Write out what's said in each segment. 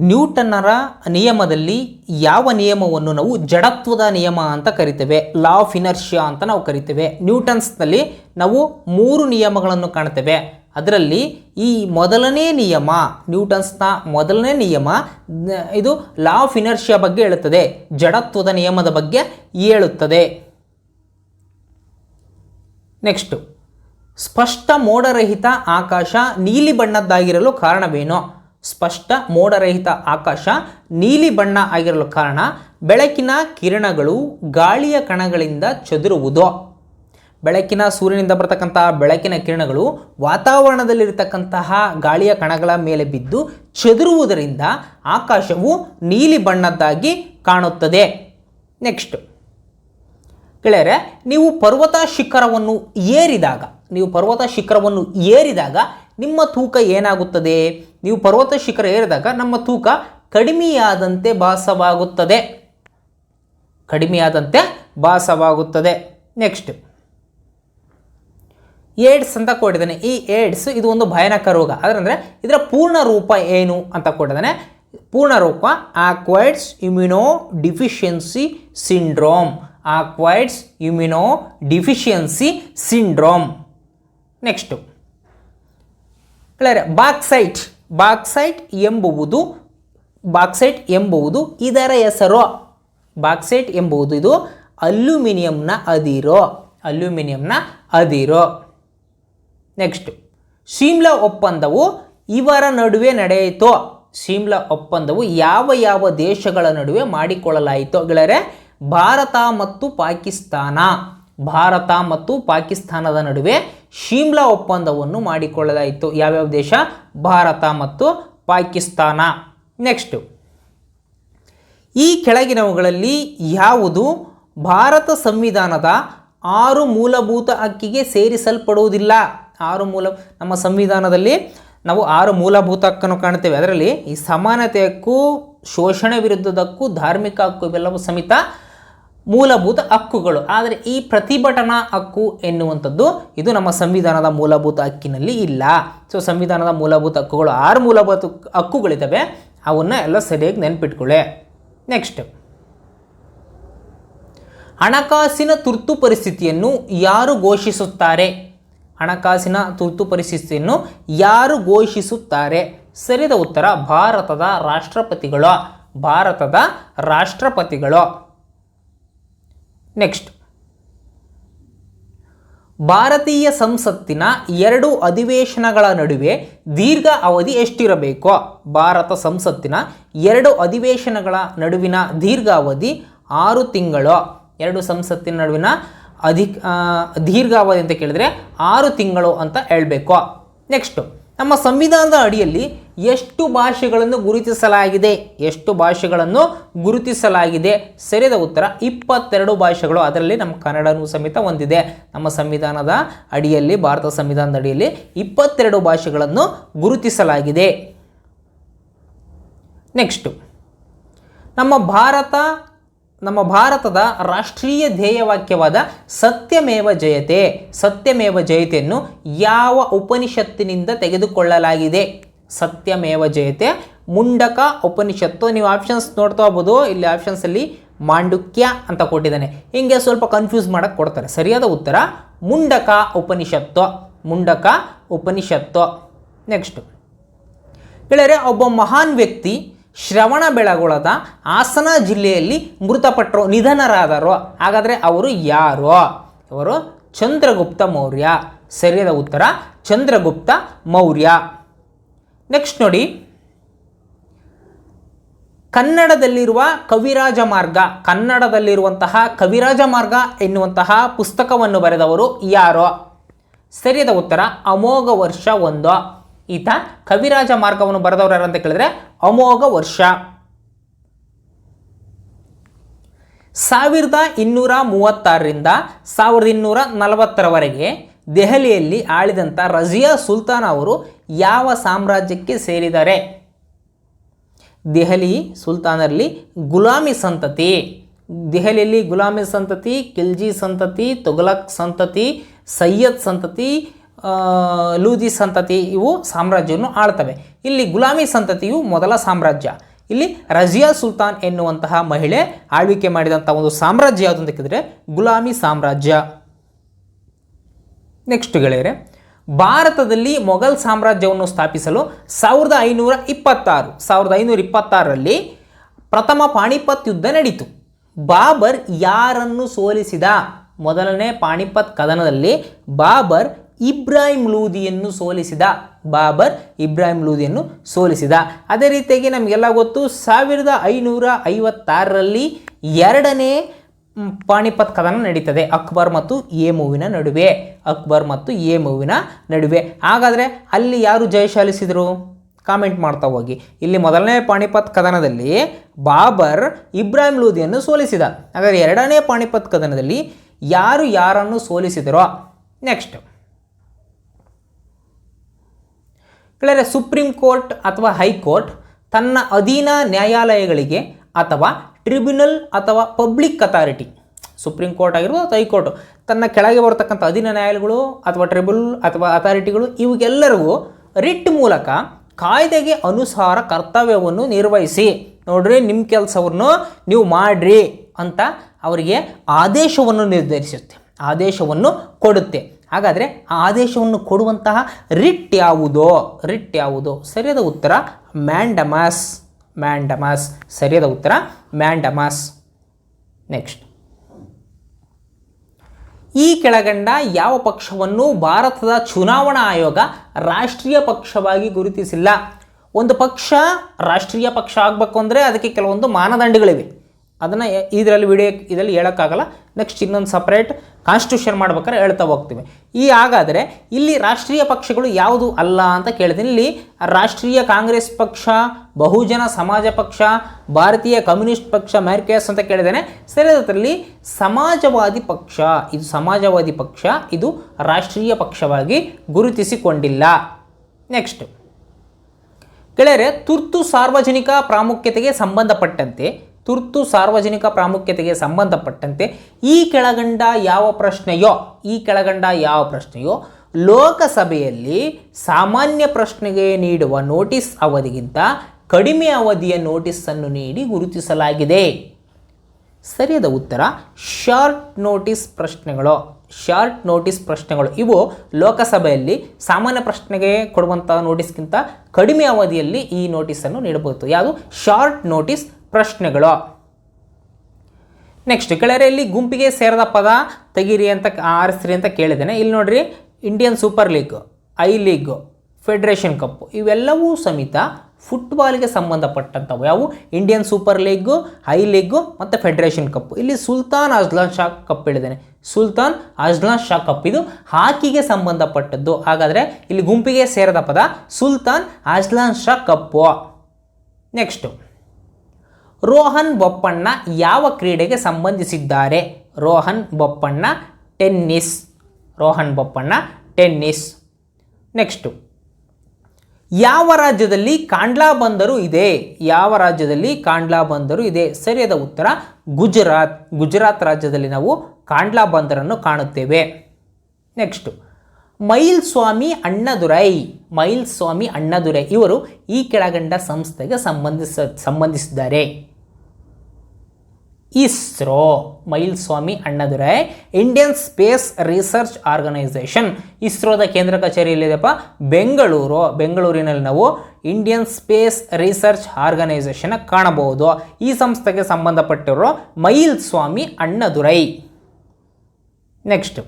ನ್ಯೂಟನ್ನರ ನಿಯಮದಲ್ಲಿ ಯಾವ ನಿಯಮವನ್ನು ನಾವು ಜಡತ್ವದ ನಿಯಮ ಅಂತ ಕರಿತೇವೆ ಲಾ ಆಫ್ ಇನರ್ಷಿಯಾ ಅಂತ ನಾವು ಕರಿತೇವೆ. ನ್ಯೂಟನ್ಸ್ನಲ್ಲಿ ನಾವು ಮೂರು ನಿಯಮಗಳನ್ನು ಕಾಣ್ತೇವೆ. ಅದರಲ್ಲಿ ಈ ಮೊದಲನೇ ನಿಯಮ, ನ್ಯೂಟನ್ಸ್ನ ಮೊದಲನೇ ನಿಯಮ ಇದು ಲಾ ಆಫ್ ಇನರ್ಷಿಯಾ ಬಗ್ಗೆ ಹೇಳುತ್ತದೆ. ಜಡತ್ವದ ನಿಯಮದ ಬಗ್ಗೆ ಹೇಳುತ್ತದೆ. ನೆಕ್ಸ್ಟು, ಸ್ಪಷ್ಟ ಮೋಡರಹಿತ ಆಕಾಶ ನೀಲಿ ಬಣ್ಣದ್ದಾಗಿರಲು ಕಾರಣವೇನು? ಸ್ಪಷ್ಟ ಮೋಡರಹಿತ ಆಕಾಶ ನೀಲಿ ಬಣ್ಣ ಆಗಿರಲು ಕಾರಣ ಬೆಳಕಿನ ಕಿರಣಗಳು ಗಾಳಿಯ ಕಣಗಳಿಂದ ಚದುರುವುದು. ಬೆಳಕಿನ ಸೂರ್ಯನಿಂದ ಬರತಕ್ಕಂತಹ ಬೆಳಕಿನ ಕಿರಣಗಳು ವಾತಾವರಣದಲ್ಲಿರತಕ್ಕಂತಹ ಗಾಳಿಯ ಕಣಗಳ ಮೇಲೆ ಬಿದ್ದು ಚದುರುವುದರಿಂದ ಆಕಾಶವು ನೀಲಿ ಬಣ್ಣದ್ದಾಗಿ ಕಾಣುತ್ತದೆ. ನೆಕ್ಸ್ಟ್. ಗೆಳೆಯರೆ, ನೀವು ಪರ್ವತ ಶಿಖರವನ್ನು ಏರಿದಾಗ ನೀವು ಪರ್ವತ ಶಿಖರವನ್ನು ಏರಿದಾಗ ನಿಮ್ಮ ತೂಕ ಏನಾಗುತ್ತದೆ? ನೀವು ಪರ್ವತ ಶಿಖರ ಏರಿದಾಗ ನಮ್ಮ ತೂಕ ಕಡಿಮೆಯಾದಂತೆ ಭಾಸವಾಗುತ್ತದೆ. ಕಡಿಮೆಯಾದಂತೆ ಭಾಸವಾಗುತ್ತದೆ. ನೆಕ್ಸ್ಟ್ ಏಡ್ಸ್ ಅಂತ ಕೊಟ್ಟಿದ್ದಾನೆ. ಈ ಏಡ್ಸ್ ಇದು ಒಂದು ಭಯಾನಕ ರೋಗ. ಅದರಂದರೆ ಇದರ ಪೂರ್ಣ ರೂಪ ಏನು ಅಂತ ಕೊಟ್ಟಿದ್ದಾನೆ. ಪೂರ್ಣ ರೂಪ ಆಕ್ವೈಡ್ಸ್ immuno deficiency syndrome ಆಕ್ವೈಡ್ಸ್ immuno deficiency syndrome next clear bauxite bauxite ಎಂಬುವುದು ಬಾಕ್ಸೈಟ್ ಎಂಬುವುದು ಇದರ ಹೆಸರು. ಬಾಕ್ಸೈಟ್ ಎಂಬುದು ಇದು ಅಲ್ಯೂಮಿನಿಯಂನ ಅದಿರೋ. ಅಲ್ಯೂಮಿನಿಯಂನ ಅದಿರೋ. ನೆಕ್ಸ್ಟ್ ಶಿಮ್ಲಾ ಒಪ್ಪಂದವು ಇವರ ನಡುವೆ ನಡೆಯಿತು. ಶಿಮ್ಲಾ ಒಪ್ಪಂದವು ಯಾವ ಯಾವ ದೇಶಗಳ ನಡುವೆ ಮಾಡಿಕೊಳ್ಳಲಾಯಿತು? ಗೆಳೆಯರೆ ಭಾರತ ಮತ್ತು ಪಾಕಿಸ್ತಾನ. ಭಾರತ ಮತ್ತು ಪಾಕಿಸ್ತಾನದ ನಡುವೆ ಶಿಮ್ಲಾ ಒಪ್ಪಂದವನ್ನು ಮಾಡಿಕೊಳ್ಳಲಾಯಿತು. ಯಾವ್ಯಾವ ದೇಶ? ಭಾರತ ಮತ್ತು ಪಾಕಿಸ್ತಾನ. ನೆಕ್ಸ್ಟು. ಈ ಕೆಳಗಿನವುಗಳಲ್ಲಿ ಯಾವುದು? ಭಾರತ ಸಂವಿಧಾನದ ಆರು ಮೂಲಭೂತ ಹಕ್ಕಿಗೆ ಸೇರಿಸಲ್ಪಡುವುದಿಲ್ಲ. ಆರು ಮೂಲ, ನಮ್ಮ ಸಂವಿಧಾನದಲ್ಲಿ ನಾವು ಆರು ಮೂಲಭೂತ ಹಕ್ಕನ್ನು ಕಾಣ್ತೇವೆ ಅದರಲ್ಲಿ ಈ ಸಮಾನತೆ ಹಕ್ಕು, ಶೋಷಣೆ ವಿರುದ್ಧದಕ್ಕೂ ಧಾರ್ಮಿಕ ಹಕ್ಕು ಇವೆಲ್ಲವೂ ಸಮೇತ ಮೂಲಭೂತ ಹಕ್ಕುಗಳು. ಆದರೆ ಈ ಪ್ರತಿಭಟನಾ ಹಕ್ಕು ಎನ್ನುವಂಥದ್ದು ಇದು ನಮ್ಮ ಸಂವಿಧಾನದ ಮೂಲಭೂತ ಹಕ್ಕಿನಲ್ಲಿ ಇಲ್ಲ. ಸೊ ಸಂವಿಧಾನದ ಮೂಲಭೂತ ಹಕ್ಕುಗಳು ಆರು ಮೂಲಭೂತ ಹಕ್ಕುಗಳಿದ್ದಾವೆ. ಅವನ್ನ ಎಲ್ಲ ಸರಿಯಾಗಿ ನೆನ್ಪಿಟ್ಕೊಳ್ಳಿ. ನೆಕ್ಸ್ಟ್ ಹಣಕಾಸಿನ ತುರ್ತು ಪರಿಸ್ಥಿತಿಯನ್ನು ಯಾರು ಘೋಷಿಸುತ್ತಾರೆ? ಹಣಕಾಸಿನ ತುರ್ತು ಪರಿಸ್ಥಿತಿಯನ್ನು ಯಾರು ಘೋಷಿಸುತ್ತಾರೆ? ಸರಿದ ಉತ್ತರ ಭಾರತದ ರಾಷ್ಟ್ರಪತಿಗಳು. ಭಾರತದ ರಾಷ್ಟ್ರಪತಿಗಳು. ನೆಕ್ಸ್ಟ್ ಭಾರತೀಯ ಸಂಸತ್ತಿನ ಎರಡು ಅಧಿವೇಶನಗಳ ನಡುವೆ ದೀರ್ಘ ಅವಧಿ ಎಷ್ಟಿರಬೇಕು? ಭಾರತ ಸಂಸತ್ತಿನ ಎರಡು ಅಧಿವೇಶನಗಳ ನಡುವಿನ ದೀರ್ಘ ಅವಧಿ ಆರು ತಿಂಗಳು. ಎರಡು ಸಂಸತ್ತಿನ ನಡುವಿನ ಅಧಿಕ ದೀರ್ಘಾವಧಿ ಅಂತ ಕೇಳಿದ್ರೆ ಆರು ತಿಂಗಳು ಅಂತ ಹೇಳಬೇಕು. ನೆಕ್ಸ್ಟು ನಮ್ಮ ಸಂವಿಧಾನದ ಅಡಿಯಲ್ಲಿ ಎಷ್ಟು ಭಾಷೆಗಳನ್ನು ಗುರುತಿಸಲಾಗಿದೆ, ಎಷ್ಟು ಭಾಷೆಗಳನ್ನು ಗುರುತಿಸಲಾಗಿದೆ? ಸರಿಯಾದ ಉತ್ತರ, ಇಪ್ಪತ್ತೆರಡು ಭಾಷೆಗಳು ಅದರಲ್ಲಿ ನಮ್ಮ ಕನ್ನಡನೂ ಸಮೇತ ಹೊಂದಿದೆ ನಮ್ಮ ಸಂವಿಧಾನದ ಅಡಿಯಲ್ಲಿ, ಭಾರತ ಸಂವಿಧಾನದ ಅಡಿಯಲ್ಲಿ ಇಪ್ಪತ್ತೆರಡು ಭಾಷೆಗಳನ್ನು ಗುರುತಿಸಲಾಗಿದೆ. ನೆಕ್ಸ್ಟು, ನಮ್ಮ ಭಾರತ ನಮ್ಮ ಭಾರತದ ರಾಷ್ಟ್ರೀಯ ಧ್ಯೇಯವಾಕ್ಯವಾದ ಸತ್ಯಮೇವ ಜಯತೆ, ಸತ್ಯಮೇವ ಜಯತೆಯನ್ನು ಯಾವ ಉಪನಿಷತ್ತಿನಿಂದ ತೆಗೆದುಕೊಳ್ಳಲಾಗಿದೆ? ಸತ್ಯಮೇವ ಜಯತೆ, ಮುಂಡಕ ಉಪನಿಷತ್ತು. ನೀವು ಆಪ್ಷನ್ಸ್ ನೋಡ್ತಾ ಹೋಗ್ಬೋದು. ಇಲ್ಲಿ ಆಪ್ಷನ್ಸಲ್ಲಿ ಮಾಂಡುಕ್ಯ ಅಂತ ಕೊಟ್ಟಿದ್ದಾನೆ. ಹಿಂಗೆ ಸ್ವಲ್ಪ ಕನ್ಫ್ಯೂಸ್ ಮಾಡಕ್ಕೆ ಕೊಡ್ತಾರೆ. ಸರಿಯಾದ ಉತ್ತರ, ಮುಂಡಕ ಉಪನಿಷತ್ತು. ಮುಂಡಕ ಉಪನಿಷತ್ತು. ನೆಕ್ಸ್ಟ್ ಗೆಳೆಯರೆ ಒಬ್ಬ ಮಹಾನ್ ವ್ಯಕ್ತಿ ಶ್ರವಣ ಬೆಳಗೊಳದ ಹಾಸನ ಜಿಲ್ಲೆಯಲ್ಲಿ ಮೃತಪಟ್ಟರು ನಿಧನರಾದರು ಹಾಗಾದರೆ ಅವರು ಯಾರು? ಅವರು ಚಂದ್ರಗುಪ್ತ ಮೌರ್ಯ. ಸರಿಯಾದ ಉತ್ತರ, ಚಂದ್ರಗುಪ್ತ ಮೌರ್ಯ. ನೆಕ್ಸ್ಟ್ ನೋಡಿ. ಕನ್ನಡದಲ್ಲಿರುವ ಕವಿರಾಜ ಮಾರ್ಗ. ಕನ್ನಡದಲ್ಲಿರುವಂತಹ ಕವಿರಾಜ ಮಾರ್ಗ ಎನ್ನುವಂತಹ ಪುಸ್ತಕವನ್ನು ಬರೆದವರು ಯಾರು? ಸರಿಯಾದ ಉತ್ತರ ಅಮೋಘ ವರ್ಷ ಒಂದು. ಈತ ಕವಿರಾಜ ಮಾರ್ಗವನ್ನು ಬರೆದವರು ಯಾರು ಅಂತ ಕೇಳಿದ್ರೆ ಅಮೋಘ ವರ್ಷ. ಸಾವಿರದ ಇನ್ನೂರ ಮೂವತ್ತಾರರಿಂದ ಸಾವಿರದ ಇನ್ನೂರ ನಲವತ್ತರವರೆಗೆ ದೆಹಲಿಯಲ್ಲಿ ಆಳಿದಂಥ ರಜಿಯಾ ಸುಲ್ತಾನ್ ಅವರು ಯಾವ ಸಾಮ್ರಾಜ್ಯಕ್ಕೆ ಸೇರಿದ್ದಾರೆ? ದೆಹಲಿ ಸುಲ್ತಾನರಲ್ಲಿ ಗುಲಾಮಿ ಸಂತತಿ, ದೆಹಲಿಯಲ್ಲಿ ಗುಲಾಮಿ ಸಂತತಿ ಖಿಲ್ಜಿ ಸಂತತಿ, ತುಘಲಕ್ ಸಂತತಿ, ಸೈಯದ್ ಸಂತತಿ ಲೂದಿ ಸಂತತಿ ಇವು ಸಾಮ್ರಾಜ್ಯವನ್ನು ಆಳ್ತವೆ. ಇಲ್ಲಿ ಗುಲಾಮಿ ಸಂತತಿಯು ಮೊದಲ ಸಾಮ್ರಾಜ್ಯ. ಇಲ್ಲಿ ರಜಿಯಾ ಸುಲ್ತಾನ್ ಎನ್ನುವಂತಹ ಮಹಿಳೆ ಆಳ್ವಿಕೆ ಮಾಡಿದಂಥ ಒಂದು ಸಾಮ್ರಾಜ್ಯ ಯಾವುದು ಅಂತ ಕೇಳಿದ್ರೆ ಗುಲಾಮಿ ಸಾಮ್ರಾಜ್ಯ. ನೆಕ್ಸ್ಟ್ ಗೆಳೆಯರೆ, ಭಾರತದಲ್ಲಿ ಮೊಘಲ್ ಸಾಮ್ರಾಜ್ಯವನ್ನು ಸ್ಥಾಪಿಸಲು ಸಾವಿರದ ಐನೂರ ಇಪ್ಪತ್ತಾರು, ಸಾವಿರದ ಐನೂರ ಇಪ್ಪತ್ತಾರರಲ್ಲಿ ಪ್ರಥಮ ಪಾಣಿಪತ್ ಯುದ್ಧ ನಡೀತು. ಬಾಬರ್ ಯಾರನ್ನು ಸೋಲಿಸಿದ? ಮೊದಲನೇ ಪಾಣಿಪತ್ ಕದನದಲ್ಲಿ ಬಾಬರ್ ಇಬ್ರಾಹಿಂ ಲೂದಿಯನ್ನು ಸೋಲಿಸಿದ, ಬಾಬರ್ ಇಬ್ರಾಹಿಂ ಲೂದಿಯನ್ನು ಸೋಲಿಸಿದ. ಅದೇ ರೀತಿಯಾಗಿ ನಮಗೆಲ್ಲ ಗೊತ್ತು, ಸಾವಿರದ ಐನೂರ ಐವತ್ತಾರರಲ್ಲಿ ಎರಡನೇ ಪಾಣಿಪತ್ ಕದನ ನಡೀತದೆ, ಅಕ್ಬರ್ ಮತ್ತು ಎ ಮೂವಿನ ನಡುವೆ. ಅಕ್ಬರ್ ಮತ್ತು ಎ ಮೂವಿನ ನಡುವೆ. ಹಾಗಾದರೆ ಅಲ್ಲಿ ಯಾರು ಜಯಶಾಲಿಸಿದರು ಕಾಮೆಂಟ್ ಮಾಡ್ತಾ ಹೋಗಿ. ಇಲ್ಲಿ ಮೊದಲನೇ ಪಾಣಿಪತ್ ಕದನದಲ್ಲಿ ಬಾಬರ್ ಇಬ್ರಾಹಿಂ ಲೂದಿಯನ್ನು ಸೋಲಿಸಿದ. ಹಾಗಾದರೆ ಎರಡನೇ ಪಾಣಿಪತ್ ಕದನದಲ್ಲಿ ಯಾರು ಯಾರನ್ನು ಸೋಲಿಸಿದರೋ? ನೆಕ್ಸ್ಟ್. ಕೆಳಗೆ ಸುಪ್ರೀಂ ಕೋರ್ಟ್ ಅಥವಾ ಹೈಕೋರ್ಟ್ ತನ್ನ ಅಧೀನ ನ್ಯಾಯಾಲಯಗಳಿಗೆ ಅಥವಾ ಟ್ರಿಬ್ಯುನಲ್ ಅಥವಾ ಪಬ್ಲಿಕ್ ಅಥಾರಿಟಿ, ಸುಪ್ರೀಂ ಕೋರ್ಟ್ ಆಗಿರ್ಬೋದು ಅಥವಾ ಹೈಕೋರ್ಟ್ ತನ್ನ ಕೆಳಗೆ ಬರತಕ್ಕಂಥ ಅಧೀನ ನ್ಯಾಯಾಲಯಗಳು ಅಥವಾ ಟ್ರಿಬ್ಯುನಲ್ ಅಥವಾ ಅಥಾರಿಟಿಗಳು ಇವುಗೆಲ್ಲರಿಗೂ ರಿಟ್ ಮೂಲಕ ಕಾಯ್ದೆಗೆ ಅನುಸಾರ ಕರ್ತವ್ಯವನ್ನು ನಿರ್ವಹಿಸಿ. ನೋಡ್ರಿ ನಿಮ್ಮ ಕೆಲಸವನ್ನು ನೀವು ಮಾಡ್ರಿ ಅಂತ ಅವರಿಗೆ ಆದೇಶವನ್ನು ನಿರ್ಧರಿಸುತ್ತೆ. ಆದೇಶವನ್ನು ಕೊಡುತ್ತೆ. ಹಾಗಾದರೆ ಆ ಆದೇಶವನ್ನು ಕೊಡುವಂತಹ ರಿಟ್ ಯಾವುದೋ ರಿಟ್ ಯಾವುದೋ, ಸರಿಯಾದ ಉತ್ತರ ಮ್ಯಾಂಡಮಾಸ್ ಮ್ಯಾಂಡಮಾಸ್, ಸರಿಯಾದ ಉತ್ತರ ಮ್ಯಾಂಡಮಾಸ್. ನೆಕ್ಸ್ಟ್ ಈ ಕೆಳಗಂಡ ಯಾವ ಪಕ್ಷವನ್ನು ಭಾರತದ ಚುನಾವಣಾ ಆಯೋಗ ರಾಷ್ಟ್ರೀಯ ಪಕ್ಷವಾಗಿ ಗುರುತಿಸಿಲ್ಲ? ಒಂದು ಪಕ್ಷ ರಾಷ್ಟ್ರೀಯ ಪಕ್ಷ ಆಗಬೇಕು ಅಂದರೆ ಅದಕ್ಕೆ ಕೆಲವೊಂದು ಮಾನದಂಡಗಳಿವೆ. ಅದನ್ನು ಇದರಲ್ಲಿ ವಿಡಿಯೋ ಇದರಲ್ಲಿ ಹೇಳೋಕ್ಕಾಗಲ್ಲ. ನೆಕ್ಸ್ಟ್ ಇನ್ನೊಂದು ಸಪ್ರೇಟ್ ಕಾನ್ಸ್ಟಿಟ್ಯೂಷನ್ ಮಾಡ್ಬೇಕಾದ್ರೆ ಹೇಳ್ತಾ ಹೋಗ್ತೀವಿ. ಈ ಹಾಗಾದರೆ ಇಲ್ಲಿ ರಾಷ್ಟ್ರೀಯ ಪಕ್ಷಗಳು ಯಾವುದು ಅಲ್ಲ ಅಂತ ಕೇಳ್ತೀನಿ. ಇಲ್ಲಿ ರಾಷ್ಟ್ರೀಯ ಕಾಂಗ್ರೆಸ್ ಪಕ್ಷ, ಬಹುಜನ ಸಮಾಜ ಪಕ್ಷ, ಭಾರತೀಯ ಕಮ್ಯುನಿಸ್ಟ್ ಪಕ್ಷ, ಮ್ಯಾರ್ಕೇಸ್ ಅಂತ ಕೇಳಿದ್ದೇನೆ. ಅದರಲ್ಲಿ ಸಮಾಜವಾದಿ ಪಕ್ಷ, ಇದು ಸಮಾಜವಾದಿ ಪಕ್ಷ, ಇದು ರಾಷ್ಟ್ರೀಯ ಪಕ್ಷವಾಗಿ ಗುರುತಿಸಿಕೊಂಡಿಲ್ಲ. ನೆಕ್ಸ್ಟ್ ಗೆಳೆಯರೆ, ತುರ್ತು ಸಾರ್ವಜನಿಕ ಪ್ರಾಮುಖ್ಯತೆಗೆ ಸಂಬಂಧಪಟ್ಟಂತೆ ತುರ್ತು ಸಾರ್ವಜನಿಕ ಪ್ರಾಮುಖ್ಯತೆಗೆ ಸಂಬಂಧಪಟ್ಟಂತೆ ಈ ಕೆಳಗಂಡ ಯಾವ ಪ್ರಶ್ನೆಯೋ, ಈ ಕೆಳಗಂಡ ಯಾವ ಪ್ರಶ್ನೆಯೋ ಲೋಕಸಭೆಯಲ್ಲಿ ಸಾಮಾನ್ಯ ಪ್ರಶ್ನೆಗೆ ನೀಡುವ ನೋಟಿಸ್ ಅವಧಿಗಿಂತ ಕಡಿಮೆ ಅವಧಿಯ ನೋಟಿಸನ್ನು ನೀಡಿ ಗುರುತಿಸಲಾಗಿದೆ. ಸರಿಯಾದ ಉತ್ತರ ಶಾರ್ಟ್ ನೋಟಿಸ್ ಪ್ರಶ್ನೆಗಳು. ಶಾರ್ಟ್ ನೋಟಿಸ್ ಪ್ರಶ್ನೆಗಳು ಇವು ಲೋಕಸಭೆಯಲ್ಲಿ ಸಾಮಾನ್ಯ ಪ್ರಶ್ನೆಗೆ ಕೊಡುವಂಥ ನೋಟಿಸ್ಗಿಂತ ಕಡಿಮೆ ಅವಧಿಯಲ್ಲಿ ಈ ನೋಟಿಸನ್ನು ನೀಡಬಹುದು. ಯಾವುದು? ಶಾರ್ಟ್ ನೋಟಿಸ್ ಪ್ರಶ್ನೆಗಳು. ನೆಕ್ಸ್ಟ್ ಕೆಳರೆಯಲ್ಲಿ ಗುಂಪಿಗೆ ಸೇರದ ಪದ ತೆಗೀರಿ ಅಂತ ಆರಿಸ್ರಿ ಅಂತ ಕೇಳಿದ್ದೇನೆ. ಇಲ್ಲಿ ನೋಡ್ರಿ Indian super league I league federation cup ಇವೆಲ್ಲವೂ ಸಮೇತ ಫುಟ್ಬಾಲ್ಗೆ ಸಂಬಂಧಪಟ್ಟಂಥವು. ಯಾವುವು Indian super league I league ಮತ್ತು ಫೆಡರೇಷನ್ ಕಪ್ ಇಲ್ಲಿ ಸುಲ್ತಾನ್ ಅಜ್ಲಾನ್ ಶಾ ಕಪ್ ಹೇಳಿದ್ದೇನೆ. ಸುಲ್ತಾನ್ ಅಜ್ಲಾನ್ ಶಾ ಕಪ್ ಇದು ಹಾಕಿಗೆ ಸಂಬಂಧಪಟ್ಟದ್ದು. ಹಾಗಾದರೆ ಇಲ್ಲಿ ಗುಂಪಿಗೆ ಸೇರದ ಪದ Sultan Azlan Shah cup next Rohan Bopanna ಯಾವ ಕ್ರೀಡೆಗೆ ಸಂಬಂಧಿಸಿದ್ದಾರೆ? Rohan Bopanna, tennis. Rohan Bopanna, tennis. Next. ಯಾವ ರಾಜ್ಯದಲ್ಲಿ ಕಾಂಡ್ಲಾ ಬಂದರು ಇದೆ? ಯಾವ ರಾಜ್ಯದಲ್ಲಿ ಕಾಂಡ್ಲಾ ಬಂದರು ಇದೆ? ಸರಿಯಾದ ಉತ್ತರ, ಗುಜರಾತ್. ಗುಜರಾತ್ ರಾಜ್ಯದಲ್ಲಿ ನಾವು ಕಾಂಡ್ಲಾ ಬಂದರನ್ನು ಕಾಣುತ್ತೇವೆ. Next. Mylswamy Annadurai. Mylswamy Annadurai ಇವರು ಈ ಕೆಳಗಂಡ ಸಂಸ್ಥೆಗೆ ಸಂಬಂಧಿಸ, ಸಂಬಂಧಿಸಿದ್ದಾರೆ. ISRO, Mylswamy, Annadurai Indian space research organisation ಇಸ್ರೋದ ಕೇಂದ್ರ ಕಚೇರಿ ಎಲ್ಲಿದೆಪ್ಪ ಬೆಂಗಳೂರು. ಬೆಂಗಳೂರಿನಲ್ಲಿ ನಾವು ಇಂಡಿಯನ್ ಸ್ಪೇಸ್ ರಿಸರ್ಚ್ ಆರ್ಗನೈಸೇಷನ್ ಕಾಣಬಹುದು. ಈ ಸಂಸ್ಥೆಗೆ ಸಂಬಂಧಪಟ್ಟಿರೋ ಮೈಲ್ಸ್ವಾಮಿ, ಅಣ್ಣದುರೈ. ನೆಕ್ಸ್ಟ್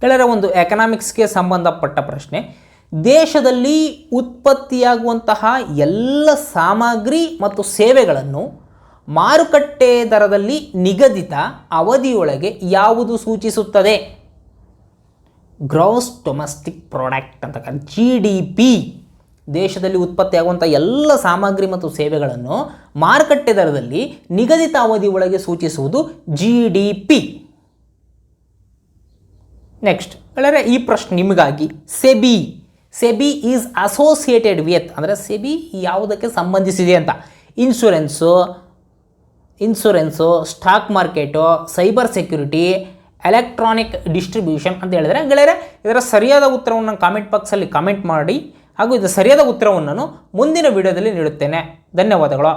ಗೆಳೆಯರ ಒಂದು ಎಕನಾಮಿಕ್ಸ್ಗೆ ಸಂಬಂಧಪಟ್ಟ ಪ್ರಶ್ನೆ. ದೇಶದಲ್ಲಿ ಉತ್ಪತ್ತಿಯಾಗುವಂತಹ ಎಲ್ಲ ಸಾಮಗ್ರಿ ಮತ್ತು ಸೇವೆಗಳನ್ನು ಮಾರುಕಟ್ಟೆ ದರದಲ್ಲಿ ನಿಗದಿತ ಅವಧಿಯೊಳಗೆ ಯಾವುದು ಸೂಚಿಸುತ್ತದೆ? ಗ್ರೋಸ್ ಡೊಮೆಸ್ಟಿಕ್ ಪ್ರಾಡಕ್ಟ್ ಅಂತ ಜಿ ಡಿ ಪಿ ದೇಶದಲ್ಲಿ ಉತ್ಪತ್ತಿಯಾಗುವಂಥ ಎಲ್ಲ ಸಾಮಗ್ರಿ ಮತ್ತು ಸೇವೆಗಳನ್ನು ಮಾರುಕಟ್ಟೆ ದರದಲ್ಲಿ ನಿಗದಿತ ಅವಧಿ ಒಳಗೆ ಸೂಚಿಸುವುದು ಜಿ ಡಿ ಪಿ ನೆಕ್ಸ್ಟ್ ಹೇಳಿದ್ರೆ ಈ ಪ್ರಶ್ನೆ ನಿಮಗಾಗಿ. SEBI SEBI is associated with ಅಂದರೆ ಸೆಬಿ ಯಾವುದಕ್ಕೆ ಸಂಬಂಧಿಸಿದೆ ಅಂತ? Insurance insurance stock market cyber security electronic distribution ಅಂತ ಹೇಳಿದರೆ, ಗೆಳೆಯರೆ, ಇದರ ಸರಿಯಾದ ಉತ್ತರವನ್ನು ಕಾಮೆಂಟ್ ಬಾಕ್ಸಲ್ಲಿ ಕಾಮೆಂಟ್ ಮಾಡಿ, ಹಾಗೂ ಇದರ ಸರಿಯಾದ ಉತ್ತರವನ್ನು ನಾನು ಮುಂದಿನ ವಿಡಿಯೋದಲ್ಲಿ ನೀಡುತ್ತೇನೆ. ಧನ್ಯವಾದಗಳು.